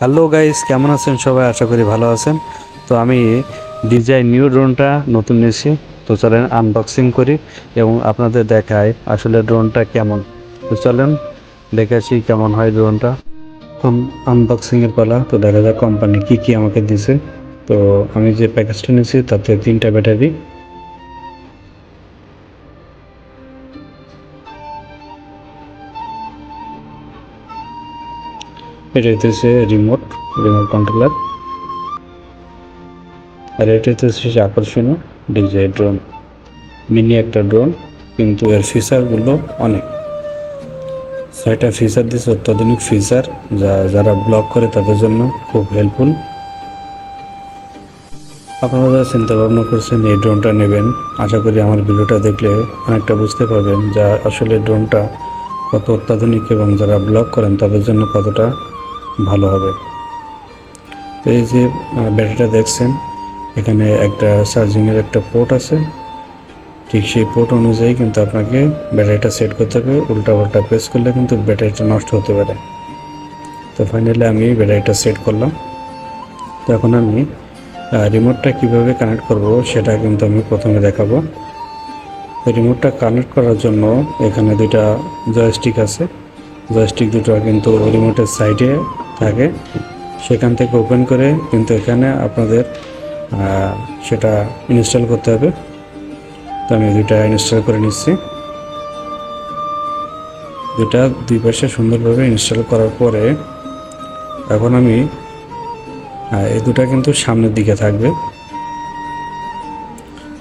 Hello guys কেমন আছেন সবাই? আশা করি ভালো আছেন। তো আমি ডিজাই নিউ ড্রোনটা নতুন নিয়েছি। তো চলেন আনবক্সিং করি এবং আপনাদের দেখাই আসলে ড্রোনটা কেমন। তো চলেন দেখে আসি কেমন হয় ড্রোনটা আনবক্সিংয়ের পালা। তো দেখা যাক কোম্পানি কী কী আমাকে দিছে তো আমি যে প্যাকেজটা নিয়েছি, তাতে তিনটা ব্যাটারি এটা হচ্ছে রিমোট রিমোট কন্ট্রোলার আর এটা সে আকর্ষণীয় ডিজাই ড্রোন মিনি একটা ড্রোন কিন্তু এর ফিচারগুলো অনেক। ছয়টা ফিচার দিচ্ছে অত্যাধুনিক ফিচার যা, যারা ব্লগ করে তাদের জন্য খুব হেল্পফুল আপনারা যারা চিন্তা ভাবনা করছেন এই ড্রোনটা নেবেন, আশা করি আমার ভিডিওটা দেখলে অনেকটা বুঝতে পারবেন যা আসলে ড্রোনটা কত অত্যাধুনিক এবং যারা ব্লগ করেন তাদের জন্য কতটা ভালো হবে। তো এই যে ব্যাটারিটা দেখছেন, এখানে একটা চার্জিংয়ের একটা পোর্ট আছে। ঠিক সেই পোর্ট অনুযায়ী কিন্তু আপনাকে ব্যাটারিটা সেট করতে হবে। উল্টা পাল্টা প্রেস করলে কিন্তু ব্যাটারিটা নষ্ট হতে পারে। তো ফাইনালি আমি ব্যাটারিটা সেট করলাম। তো এখন আমি রিমোটটা কীভাবে কানেক্ট করব সেটা কিন্তু আমি প্রথমে দেখাবো। রিমোটটা কানেক্ট করার জন্য এখানে দুইটা জয়স্টিক আছে। জয়স্টিক দুটো কিন্তু রিমোটের সাইডে থাকে সেখান থেকে ওপেন করে কিন্তু এখানে আপনাদের সেটা ইনস্টল করতে হবে। তো আমি দুইটা ইনস্টল করে নিচ্ছি। দুটা দুই পাশে সুন্দরভাবে ইনস্টল করার পরে এখন আমি এই দুটা কিন্তু সামনের দিকে থাকবে।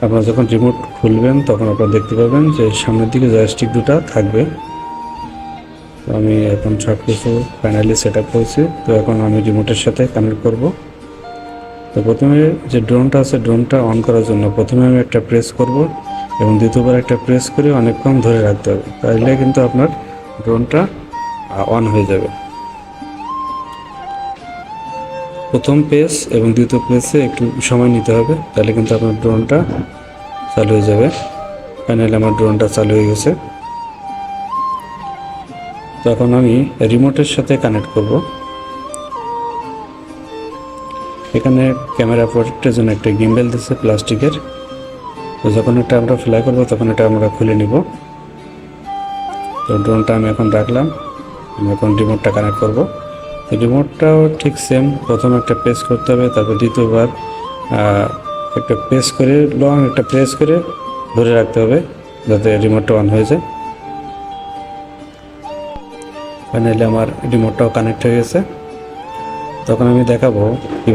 আপনারা যখন রিমোট খুলবেন তখন আপনারা দেখতে পাবেন যে সামনের দিকে জয়স্টিক দুটা থাকবে। তো আমি এখন সব কিছু ফাইনালি সেট আপ করেছি তো এখন আমি রিমোটের সাথে কানেক্ট করব। তো প্রথমে যে ড্রোনটা আছে ড্রোনটা অন করার জন্য প্রথমে আমি একটা প্রেস করব এবং দ্বিতীয়বার একটা প্রেস করে অনেকক্ষণ ধরে রাখতে হবে। তাহলে কিন্তু আপনার ড্রোনটা অন হয়ে যাবে। প্রথম প্রেস এবং দ্বিতীয় প্রেসে একটু সময় নিতে হবে তাহলে কিন্তু আপনার ড্রোনটা চালু হয়ে যাবে। ফাইনালি আমার ড্রোনটা চালু হয়ে গেছে। তখন আমি রিমোটের সাথে কানেক্ট করব। এখানে ক্যামেরা প্রোটেক্টের জন্য একটা গিম্বেল দিচ্ছে প্লাস্টিকের। তো যখন এটা আমরা ফ্লাই করব, তখন এটা আমরা খুলে নিব। তো ড্রোনটা আমি এখন রাখলাম। আমি এখন রিমোটটা কানেক্ট করব। রিমোটটাও ঠিক সেম প্রথম একটা প্রেস করতে হবে, তারপর দ্বিতীয়বার একটা প্রেস করে লং একটা প্রেস করে ধরে রাখতে হবে, যাতে রিমোটটা অন হয়ে যায়। ফাইনালি আমার রিমোটটাও কানেক্ট হয়ে গেছে। তখন আমি দেখাবো